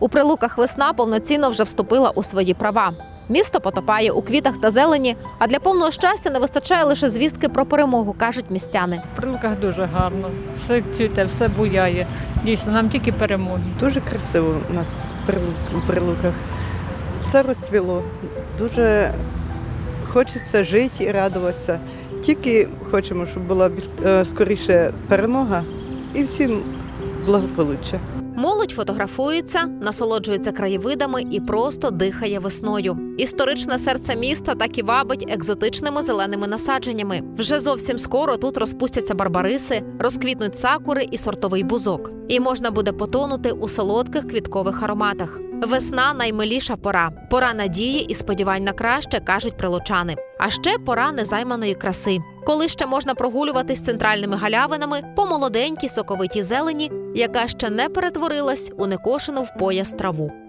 У прилуках весна повноцінно вже вступила у свої права. Місто потопає у квітах та зелені, а для повного щастя не вистачає лише звістки про перемогу, кажуть містяни. В прилуках дуже гарно, все цвіте, все буяє. Дійсно, нам тільки перемоги. Дуже красиво у нас у прилуках. Все розцвіло. Дуже хочеться жити і радуватися. Тільки хочемо, щоб була е, скоріше перемога і всім благополуччя. Молодь фотографується, насолоджується краєвидами і просто дихає весною. Історичне серце міста так і вабить екзотичними зеленими насадженнями. Вже зовсім скоро тут розпустяться барбариси, розквітнуть сакури і сортовий бузок. І можна буде потонути у солодких квіткових ароматах. Весна наймиліша пора. Пора надії і сподівань на краще, кажуть прилучани. А ще пора незайманої краси, коли ще можна прогулюватись центральними галявинами по молоденькій соковитій зелені, яка ще не перетворилась у некошену в пояс траву.